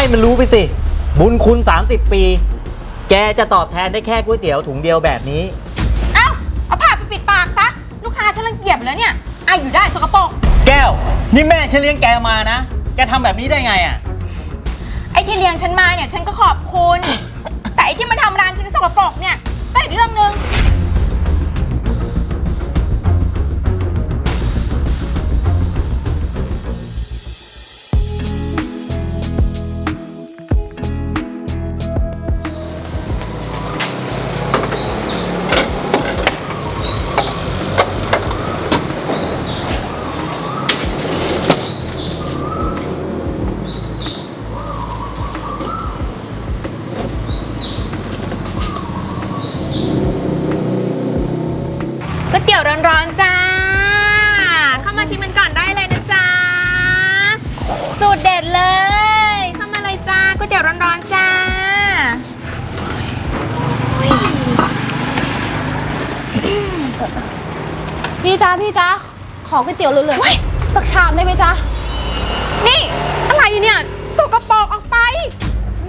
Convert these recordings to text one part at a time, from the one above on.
ให้มันรู้ไปสิ บุญคุณ 30 ปี แกจะตอบแทนได้แค่ก๋วยเตี๋ยวถุงเดียวแบบนี้ เอ้า เอาผ้าไปปิดปากซะ ลูกค้าฉันรังเกียจไปแล้วเนี่ยอายอยู่ได้สกปรกแก้ว นี่แม่ฉันเลี้ยงแกมานะ แกทำแบบนี้ได้ไงอะ ไอ้ที่เลี้ยงฉันมาเนี่ยฉันก็ขอบคุณ แต่ไอ้ที่มาทำร้านฉันสกปรกเนี่ยก็อีกเรื่องหนึ่ง ตี๋ยวเหลือๆสักชามได้ไหมจ๊ะนี่อะไรเนี่ยสกปรกออกไป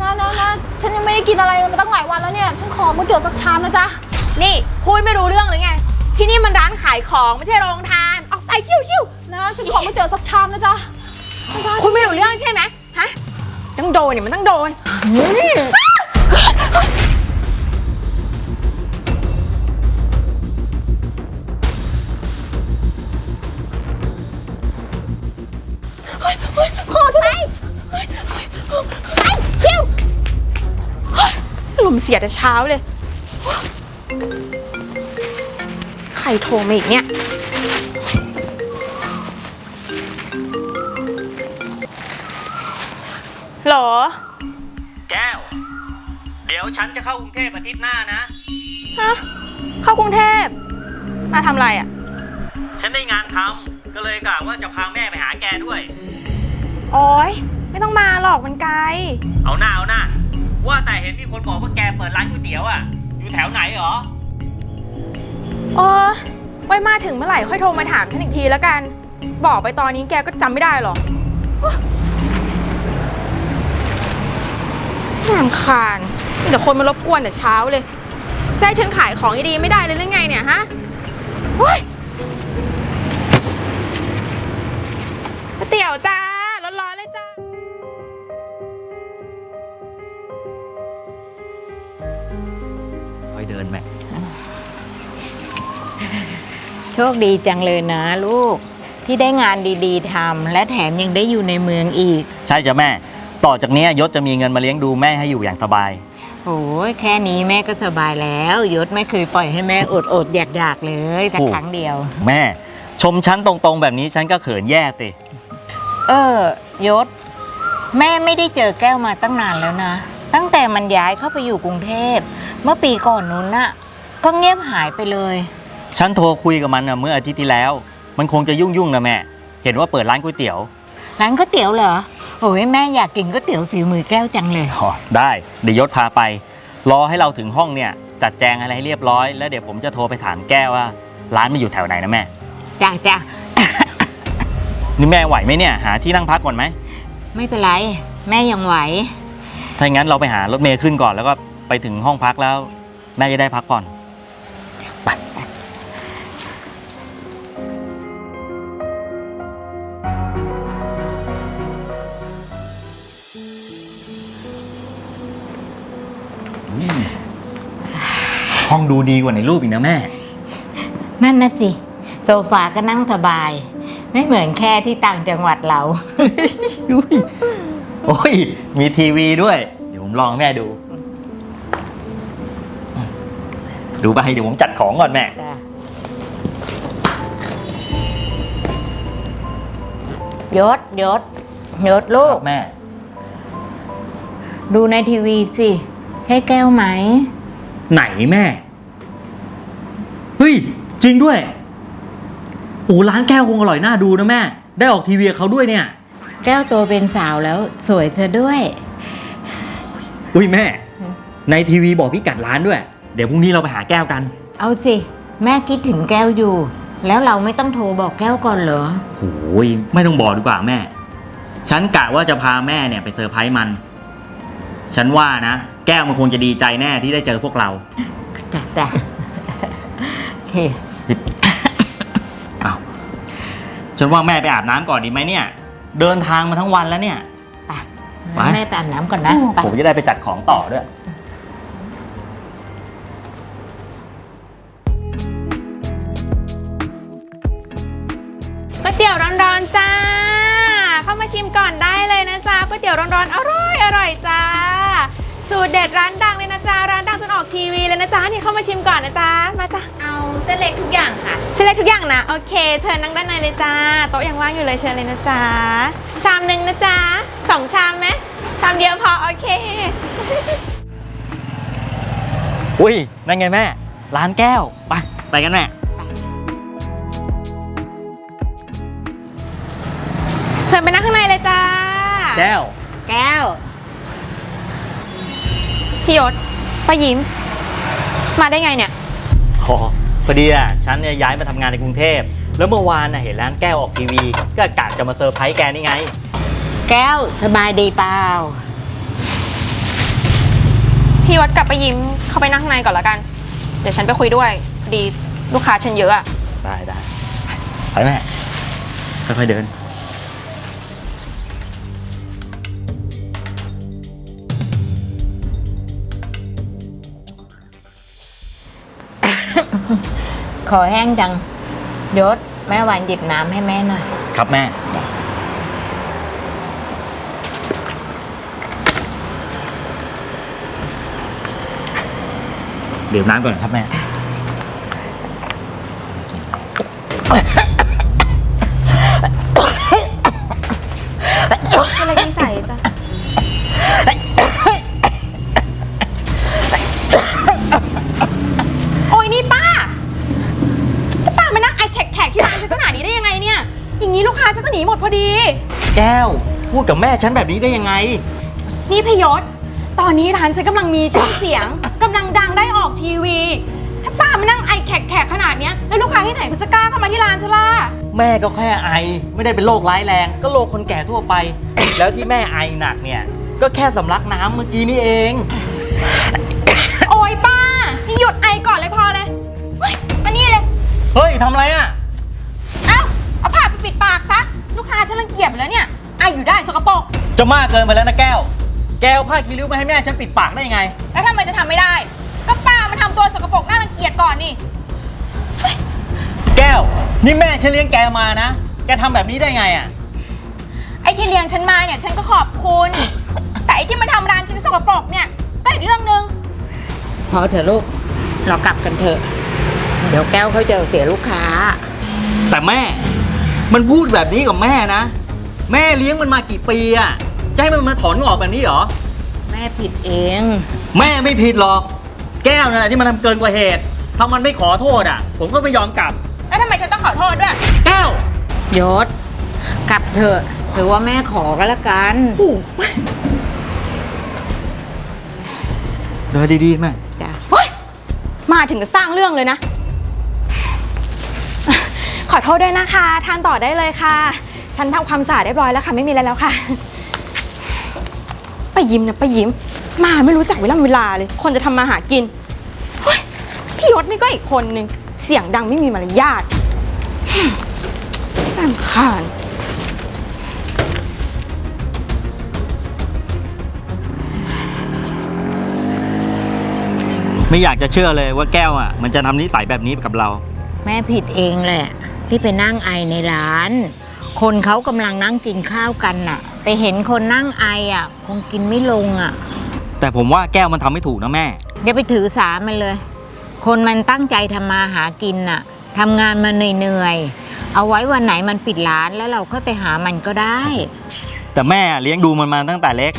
นะนะนะฉันยังไม่ได้กินอะไรมาตั้งหลายวันแล้วเนี่ย ฉันขอก๋วยเตี๋ยวสักชามนะจ๊ะ นี่พูดไม่รู้เรื่องหรือไง ที่นี่มันร้านขายของไม่ใช่โรงทาน ออกไปชิวนะฉันขอก๋วยเตี๋ยวสักชามนะจ๊ะนะจ๊ะๆคุณไม่รู้เรื่องใช่ไหมฮะต้องโดนเนี่ยมันต้องโดน ลมณ์เสียแต่เช้าเลย ใครโทรมาอีกเนี่ย หรอ แก้ว เดี๋ยวฉันจะเข้ากรุงเทพอาทิตย์หน้านะ ฮะ เข้ากรุงเทพ มาทำอะไรอะ ฉันได้งานทำก็เลยกะว่าจะพาแม่ไปหาแกด้วย โอ๊ยไม่ต้องมาหรอกมันไกล เอาหน้าเอาหน้า ว่าแต่เห็นมีคนบอกว่าแกเปิดร้านก๋วยเตี๋ยวอะ อยู่แถวไหนเหรอเออไว้มาถึงเมื่อไหร่ค่อยโทรมาถามฉันอีกทีแล้วกัน บอกไปตอนนี้แกก็จำไม่ได้หรอกน่ารำคาญมีแต่คนมารบกวนแต่เช้าเลยจะให้ฉันขายของดีๆไม่ได้เลยหรือไงเนี่ยฮะเฮ้ยก๋วยเตี๋ยวจ้า คดีจังเลยนะลูกที่ได้งานดีๆทำและแถมยังได้อยู่ในเมืองอีก ใช่จ้ะแม่ ต่อจากเนี้ยยศจะมีเงินมาเลี้ยงดูแม่ให้อยู่อย่างสบาย โอ้ยแค่นี้แม่ก็สบายแล้ว ยศไม่เคยปล่อยให้แม่อดอดๆอยากอยากๆเลยแต่โอ้ ครั้งเดียว แม่ ชมฉันตรงๆแบบนี้ฉันก็เขินแย่ติเออยศ แม่ไม่ได้เจอแก้วมาตั้งนานแล้วนะ ตั้งแต่มันย้ายเข้าไปอยู่กรุงเทพ เมื่อปีก่อนนู้นน่ะก็เงียบหายไปเลย ฉันโทรคุยกับมันน่ะเมื่ออาทิตย์ที่แล้ว มันคงจะยุ่งๆนะแม่ เห็นว่าเปิดร้านก๋วยเตี๋ยวร้านก๋วยเตี๋ยวเหรอโอ้ยแม่อยากกินก๋วยเตี๋ยวฝีมือแก้วจังเลย อ๋อได้เดี๋ยวยศพาไป รอให้เราถึงห้องเนี่ย จัดแจงอะไรให้เรียบร้อย แล้วเดี๋ยวผมจะโทรไปถามแก้วว่า ร้านมันอยู่แถวไหนนะแม่ จ้ะจ้ะนี่แม่ไหวไหมเนี่ยหาที่นั่งพักก่อนไหม ไม่เป็นไร แม่ยังไหว ถ้าอย่างนั้นเราไปหารถเมย์ขึ้นก่อนแล้วก็ไปถึงห้องพักแล้วแม่จะได้พักผ่อน ห้องดูดีกว่าในรูปอีกนะแม่ นั่นนะสิ โซฟาก็นั่งสบาย ไม่เหมือนแค่ที่ต่างจังหวัดเราอุ๊ยโอ้ย มีทีวีด้วย เดี๋ยวผมลองให้แม่ดู ดูไปเดี๋ยวผมจัดของก่อนแม่ยศยศยศลูก แม่ ดูในทีวีสิ ใช่แก้วไหม ไหนแม่ เฮ้ย จริงด้วยโอ้ร้านแก้วคงอร่อยน่าดูนะแม่ ได้ออกทีวีกับเขาด้วยเนี่ย แก้วโตเป็นสาวแล้วสวยเธอด้วย อุ้ยแม่ ในทีวีบอกพี่กัดร้านด้วย เดี๋ยวพรุ่งนี้เราไปหาแก้วกัน เอาสิ แม่คิดถึงแก้วอยู่ แล้วเราไม่ต้องโทรบอกแก้วก่อนเหรอ โอ้ยไม่ต้องบอกดีกว่าแม่ ฉันกะว่าจะพาแม่เนี่ยไปเซอร์ไพรส์มัน ฉันว่านะ แก้วมันคงจะดีใจแน่ที่ได้เจอพวกเราจ้ะจ้ะโอเคอ้าวฉันว่าแม่ไปอาบน้ำก่อนดีไหมเนี่ย เดินทางมาทั้งวันแล้วเนี่ยไปไป แม่ไปอาบน้ำก่อนนะไปผมจะได้ไปจัดของต่อด้วย ก๋วยเตี๋ยวร้อนๆจ้า เข้ามาชิมก่อนได้เลยนะจ๊ะก๋วยเตี๋ยวร้อนๆอร่อยอร่อยจ้า สูตรเด็ดร้านดังเลยนะจ๊ะ ร้านดังจนออกทีวีเลยนะจ๊ะ นี่เข้ามาชิมก่อนนะจ๊ะ มาจ้ะเอาเส้นเล็กทุกอย่างค่ะเชิญเลยทุกอย่างนะ โอเค เชิญนั่งด้านในเลยจ้า โต๊ะยังว่างอยู่เลยเชิญเลยนะจ๊ะ ชามหนึ่งนะจ๊ะสองชามไหมชามเดียวพอ โอเค อุ้ย นั่นไงแม่ ร้านแก้ว ไป ไปกันแม่ เชิญไปนั่งข้างในเลยจ้า แก้ว แก้ว พี่ยศป้ายิ้ม มาได้ไงเนี่ยขอพอดีอะฉันเนี่ยย้ายมาทำงานในกรุงเทพ แล้วเมื่อวานน่ะเห็นร้านแก้วออกทีวี ก็กะจะมาเซอร์ไพรส์แกนี่ไง แก้วสบายดีเปล่า พี่ยศกับป้ายิ้มเข้าไปนั่งข้างในก่อนละกัน เดี๋ยวฉันไปคุยด้วยพอดีลูกค้าฉันเยอะอะ ได้ได้ไปแม่ค่อยๆเดิน ขอแห้งจังยศแม่หวานหยิบน้ำให้แม่หน่อย ครับแม่ดื่มน้ำก่อนครับแม่ ดกับแม่ฉันแบบนี้ได้ยังไง นี่พยศ ตอนนี้ร้านฉันกำลังมีชื่อเสียง กำลังดังได้ออกทีวี ถ้าป้ามานั่งไอแขกๆขนาดเนี้ยแล้วลูกค้าที่ไหนเขาจะกล้าเข้ามาที่ร้านฉันล่ะ แม่ก็แค่ไอ ไม่ได้เป็นโรคร้ายแรง ก็โรคคนแก่ทั่วไป แล้วที่แม่ไอหนักเนี่ย ก็แค่สำลักน้ำเมื่อกี้นี่เอง โอ้ยป้า นี่หยุดไอก่อนเลยพอเลยเฮ้ยมานี่เลย เฮ้ยทำอะไรอะ เอ้า เอาผ้าไปปิดปากซะ ลูกค้าฉันรังเกียจไปแล้วเนี่ย ไออยู่ได้สกปรกจะมากเกินไปแล้วนะแก้ว แก้วผ้าคีริ้วมาให้แม่ฉันปิดปากได้ยังไง แล้วทำไมจะทำไม่ได้ ก็ป้ามันทำตัวสกปรกน่ารังเกียจก่อนนี่ แก้ว นี่แม่ฉันเลี้ยงแกมานะ แกทำแบบนี้ได้ไงอะ ไอ้ที่เลี้ยงฉันมาเนี่ย ฉันก็ขอบคุณ แต่ไอ้ที่มาทำร้านฉันสกปรกเนี่ย ก็อีกเรื่องนึงพอเถอะลูก เรากลับกันเถอะ เดี๋ยวแก้วเขาจะเสียลูกค้า แต่แม่ มันพูดแบบนี้กับแม่นะ แม่เลี้ยงมันมากี่ปีอะจะให้มันมาถอนงอกแบบนี้เหรอ แม่ผิดเอง แม่ไม่ผิดหรอก แก้วนะที่มันทำเกินกว่าเหตุถ้ามันไม่ขอโทษอะ ผมก็ไม่ยอมกลับ แล้วทำไมฉันต้องขอโทษด้วย แก้วยศกลับเถอะถือว่าแม่ขอก็แล้วกัน เดินดีๆแม่ จ้ะ เฮ้ย มาถึงก็สร้างเรื่องเลยนะ ขอโทษด้วยนะคะ ทานต่อได้เลยค่ะ ฉันทำความสะอาดเรียบร้อยแล้วค่ะไม่มีอะไรแล้วค่ะไปายิ้มนะไปายิ้ม มาไม่รู้จักเวลาเวลาเลย คนจะทำมาหากินเฮ้ยพี่ยศนี่ก็อีกคนนึงเสียงดังไม่มีมารยาทรำคาญไม่อยากจะเชื่อเลยว่าแก้วอะ มันจะทำนิสัยแบบนี้กับเรา แม่ผิดเองแหละ ที่ไปนั่งไอในร้าน คนเขากำลังนั่งกินข้าวกันน่ะไปเห็นคนนั่งไออะ คงกินไม่ลงอะ แต่ผมว่าแก้วมันทำไม่ถูกนะแม่อย่าไปถือสามันเลย คนมันตั้งใจทำมาหากินน่ะทำงานมาเหนื่อยๆ เอาไว้วันไหนมันปิดร้านแล้วเราค่อยไปหามันก็ได้ แต่แม่เลี้ยงดูมันมาตั้งแต่เล็ก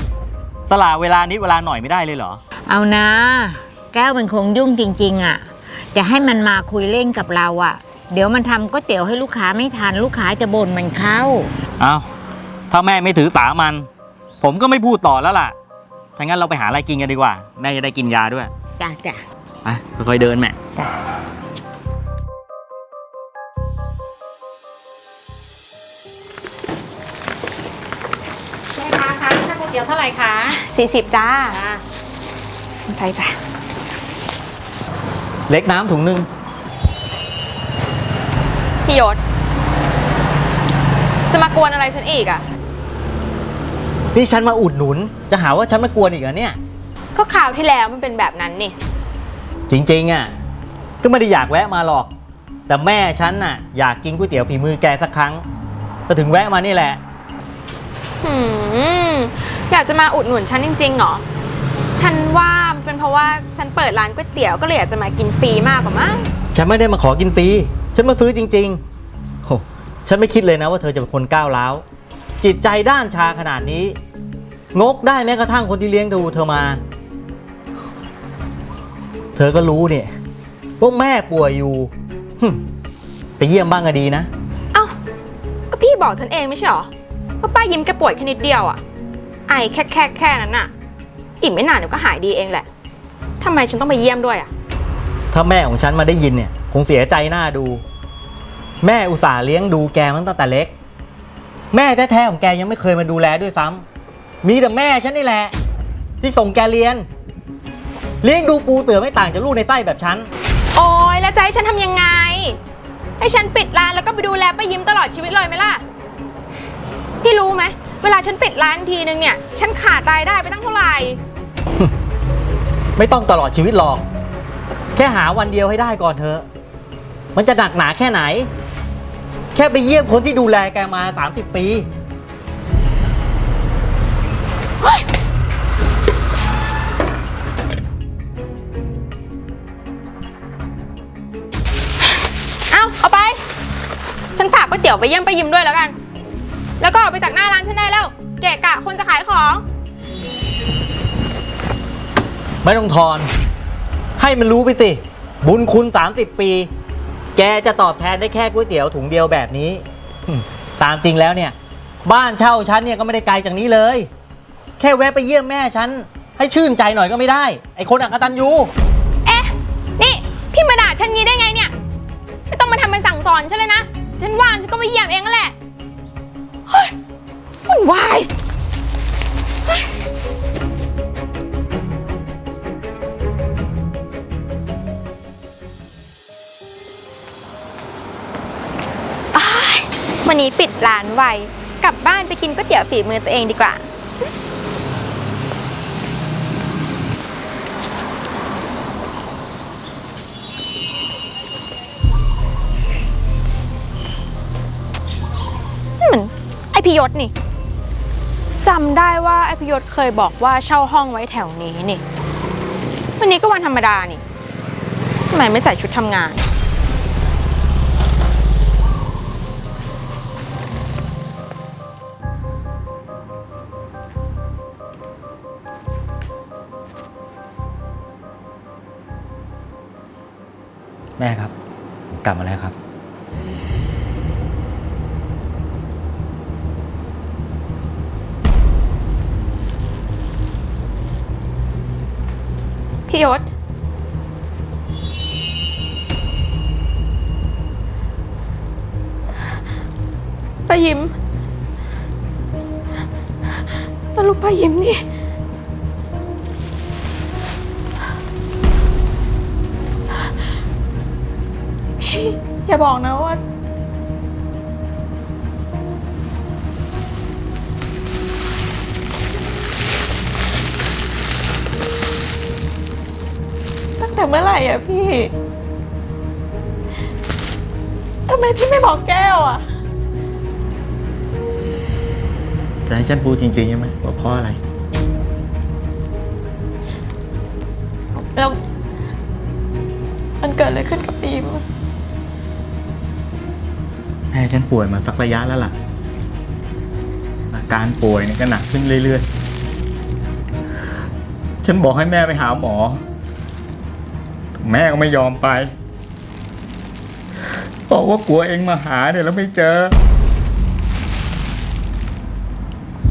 สละเวลานิดเวลาหน่อยไม่ได้เลยเหรอ เอานะ แก้วมันคงยุ่งจริง ๆ อะ จะให้มันมาคุยเล่นกับเราอะ เดี๋ยวมันทำก๋วยเตี๋ยวให้ลูกค้าไม่ทันลูกค้าจะบ่นมันเข้า เอาถ้าแม่ไม่ถือสามัน ผมก็ไม่พูดต่อแล้วล่ะถ้างั้นเราไปหาอะไรกินกันดีกว่า แม่จะได้กินยาด้วยจ้ะจ้ะไปค่อยๆเดินแม่ จ้ะแม่ค้าคะถ้าก๋วยเตี๋ยวเท่าไหร่คะ40จ้าอ่าใช่จ้ะ เล็กน้ำถุงหนึ่ง พี่ยศ จะมากวนอะไรฉันอีกอะนี่ฉันมาอุดหนุน จะหาว่าฉันมากวนอีกเหรอเนี่ย ก็ข่าวที่แล้วมันเป็นแบบนั้นนี่ จริงๆอะ ก็ไม่ได้อยากแวะมาหรอก แต่แม่ฉันน่ะ อยากกินก๋วยเตี๋ยวฝีมือแกสักครั้ง ก็ถึงแวะมานี่แหละ หืม อยากจะมาอุดหนุนฉันจริงๆเหรอ ฉันว่ามันเป็นเพราะว่าฉันเปิดร้านก๋วยเตี๋ยวก็เลยอยากจะมากินฟรีมากกว่ามั้ง ฉันไม่ได้มาขอกินฟรี ฉันมาซื้อจริงๆโหฉันไม่คิดเลยนะว่าเธอจะเป็นคนก้าวร้าว จิตใจด้านชาขนาดนี้ งกได้แม้กระทั่งคนที่เลี้ยงดูเธอมา เธอก็รู้เนี่ยว่าแม่ป่วยอยู่หึไปเยี่ยมบ้างก็ดีนะ เอ้า ก็พี่บอกฉันเองไม่ใช่เหรอว่าป้ายิ้มแกป่วยแค่นิดเดียวอะไอแค่แค่แค่นั้นน่ะ อีกไม่นานเดี๋ยวก็หายดีเองแหละทำไมฉันต้องไปเยี่ยมด้วยอะ ถ้าแม่ของฉันมาได้ยินเนี่ย คงเสียใจหน้าดู แม่อุตส่าห์เลี้ยงดูแกมาตั้งแต่เล็ก แม่แท้ๆของแกยังไม่เคยมาดูแลด้วยซ้ำมีแต่แม่ฉันนี่แหละ ที่ส่งแกเรียน เลี้ยงดูปูเสือไม่ต่างจากลูกในไส้แบบฉัน โอ้ยแล้วจะให้ฉันทำยังไง ให้ฉันปิดร้านแล้วก็ไปดูแลป้ายิ้มตลอดชีวิตเลยไหมล่ะ พี่รู้ไหมเวลาฉันปิดร้านทีนึงเนี่ย ฉันขาดรายได้ไปตั้งเท่าไหร่ ไม่ต้องตลอดชีวิตหรอก แค่หาวันเดียวให้ได้ก่อนเถอะ มันจะหนักหนาแค่ไหน แค่ไปเยี่ยมคนที่ดูแลแกมา 30 ปี เอาเอาไป ฉันฝากก๋วยเตี๋ยวไปเยี่ยมป้ายิ้มด้วยแล้วกัน แล้วก็ออกไปจากหน้าร้านฉันได้แล้ว เกะกะคนจะขายของ ไม่ต้องทอน ให้มันรู้ไปสิ บุญคุณ 30 ปี แกจะตอบแทนได้แค่ก๋วยเตี๋ยวถุงเดียวแบบนี้ ตามจริงแล้วเนี่ย บ้านเช่าฉันเนี่ยก็ไม่ได้ไกลจากนี้เลย แค่แวะไปเยี่ยมแม่ฉัน ให้ชื่นใจหน่อยก็ไม่ได้ ไอ้คนอักตันยูเอ๊ะ นี่พี่มาด่าฉันงี้ได้ไงเนี่ย ไม่ต้องมาทำเป็นสั่งสอนฉันเลยนะ ฉันว่างฉันก็ไปเยี่ยมเองนั่นแหละ เฮ้ยวุ่นวาย วันนี้ปิดร้านไว กลับบ้านไปกินก๋วยเตี๋ยวฝีมือตัวเองดีกว่า ไอพิยศนี่จำได้ว่าไอพิยศเคยบอกว่าเช่าห้องไว้แถวนี้นี่ วันนี้ก็วันธรรมดานี่ทำไมไม่ใส่ชุดทำงาน อย่าบอกนะว่า ตั้งแต่เมื่อไหร่อะพี่ ทำไมพี่ไม่บอกแก้วอะ จะให้ฉันพูดจริงๆใช่ไหมว่าเพราะอะไร แล้ว มันเกิดอะไรขึ้นกับปีมอะแม่ ฉันป่วยมาสักระยะแล้วล่ะ อาการป่วยเนี่ยก็หนักขึ้นเรื่อยๆ ฉันบอกให้แม่ไปหาหมอ แม่ก็ไม่ยอมไป บอกว่ากลัวเองมาหาเนี่ยแล้วไม่เจอ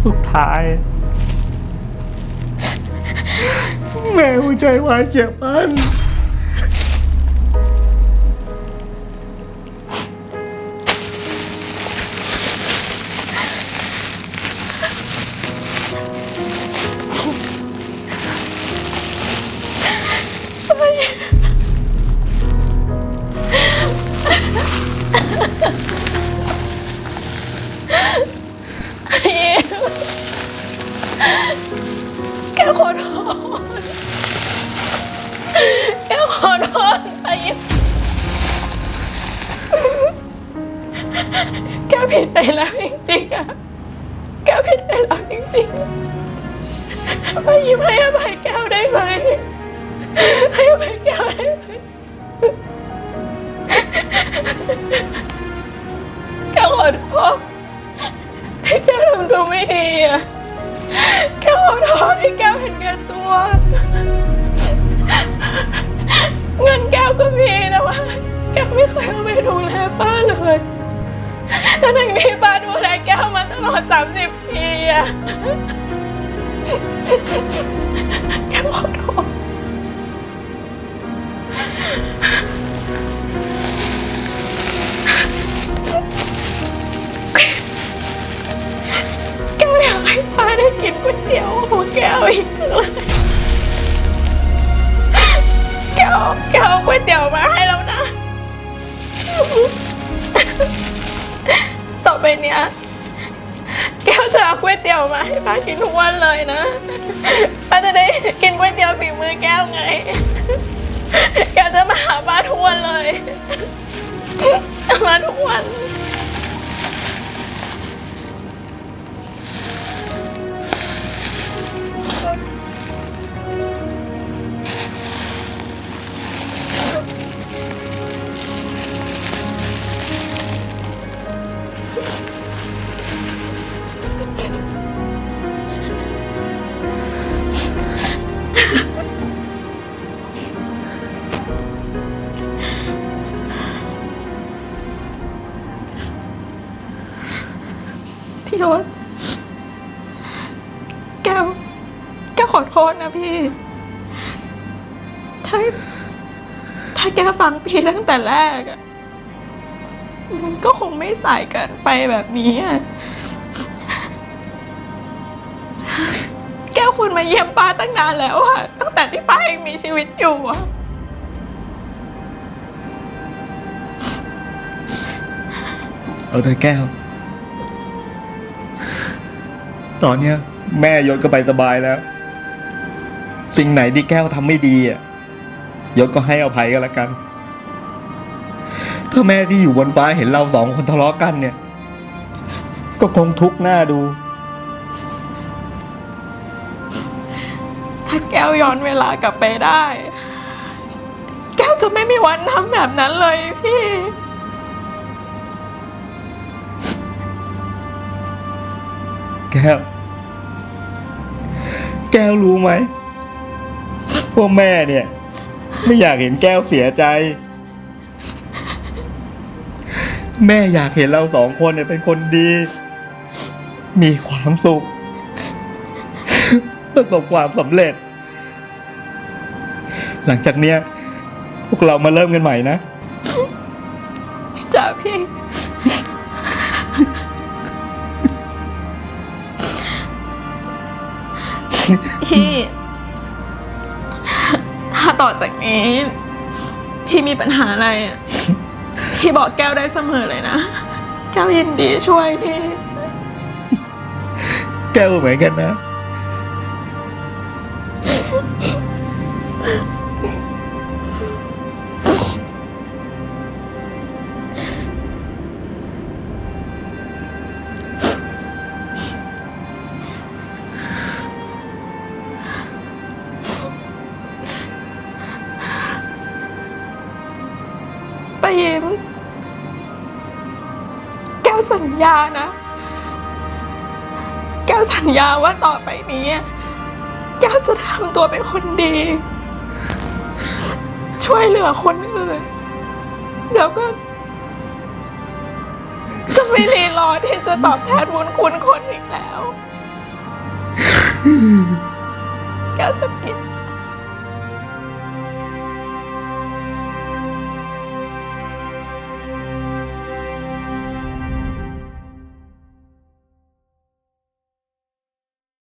สุดท้าย แม่หัวใจวายเฉียบพลัน แก้วขอโทษที่แกทำตัวไม่ดีอะแก้วขอโทษที่แกเห็นแก่ตัว เงินแก้วก็มีแต่ว่าแก้วไม่เคยเอาไปดูแลป้าเลยแล้วทั้งนี้ป้าดูแลแก้วมาตลอด 30 ปีอะแกขอโทษ อยากให้ป้าได้กินก๋วยเตี๋ยวของแก้วอีกเลยแก้วแก้วก๋วยเตี๋ยวมาให้แล้วนะ ต่อไปเนี้ยแก้วจะเอาก๋วยเตี๋ยวมาให้ป้ากินทุกวันเลยนะป้าจะได้กินก๋วยเตี๋ยวฝีมือแก้วไง แก้วจะมาหาป้าทุกวันเลย มาทุกวัน ฟังพี่ตั้งแต่แรกอะมันก็คงไม่สายเกินไปแบบนี้อะแก้วควรมาเยี่ยมป้าตั้งนานแล้วอะตั้งแต่ที่ป้ายังมีชีวิตอยู่อะเอาเถอะแก้ว ตอนเนี้ย แม่ยศก็ไปสบายแล้ว สิ่งไหนที่แก้วทำไม่ดีอะยศก็ให้อภัยกันละกัน ถ้าแม่ที่อยู่บนฟ้าเห็นเราสองคนทะเลาะกันเนี่ย ก็คงทุกข์หน้าดู ถ้าแก้วย้อนเวลากลับไปได้ แก้วจะไม่มีวันทำแบบนั้นเลยพี่ แก้ว แก้วรู้ไหมว่าแม่เนี่ย ไม่อยากเห็นแก้วเสียใจ แม่อยากเห็นเราสองคนเนี่ยเป็นคนดี มีความสุข ประสบความสำเร็จ หลังจากเนี้ย พวกเรามาเริ่มกันใหม่นะ จ้ะพี่ พี่ ถ้าต่อจากนี้ พี่มีปัญหาอะไรอะ พี่บอกแก้วได้เสมอเลยนะ แก้วยินดีช่วยพี่ แก้วเหมือนกันนะ สัญญานะ แก้วสัญญาว่าต่อไปนี้ แก้วจะทำตัวเป็นคนดี ช่วยเหลือคนอื่น แล้วก็ จะไม่รีรอที่จะตอบแทนบุญคุณคนอีกแล้ว แก้วสัญญา